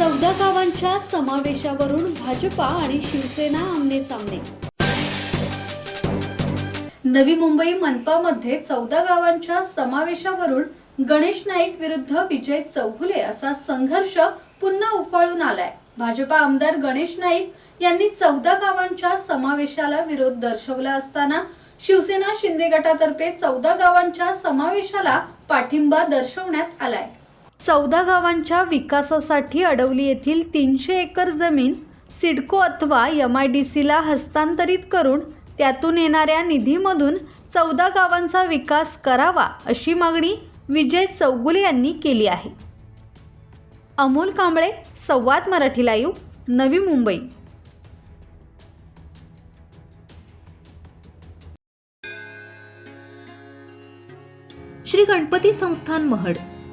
चौदा गावांच्या समावेशावरून भाजपा आणि शिवसेना आमने सामने. नवी मुंबई मनपामध्ये चौदा गावांच्या समावेशावरून गणेश नाईक विरुद्ध विजय चौघुले असा संघर्ष पुन्हा उफाळून आलाय. भाजपा आमदार गणेश नाईक यांनी चौदा गावांच्या समावेशाला विरोध दर्शवला असताना शिवसेना शिंदे गटातर्फे चौदा गावांच्या समावेशाला पाठिंबा दर्शवण्यात आलाय. चौदा गावांच्या विकासासाठी अडवली येथील तीनशे एकर जमीन सिडको अथवा एम आय डी सीला हस्तांतरित करून त्यातून येणाऱ्या निधीमधून चौदा गावांचा विकास करावा अशी मागणी विजय चौगुले यांनी केली आहे. अमोल कांबळे संवाद मराठी लाईव्ह नवी मुंबई. श्री गणपती संस्थान महड.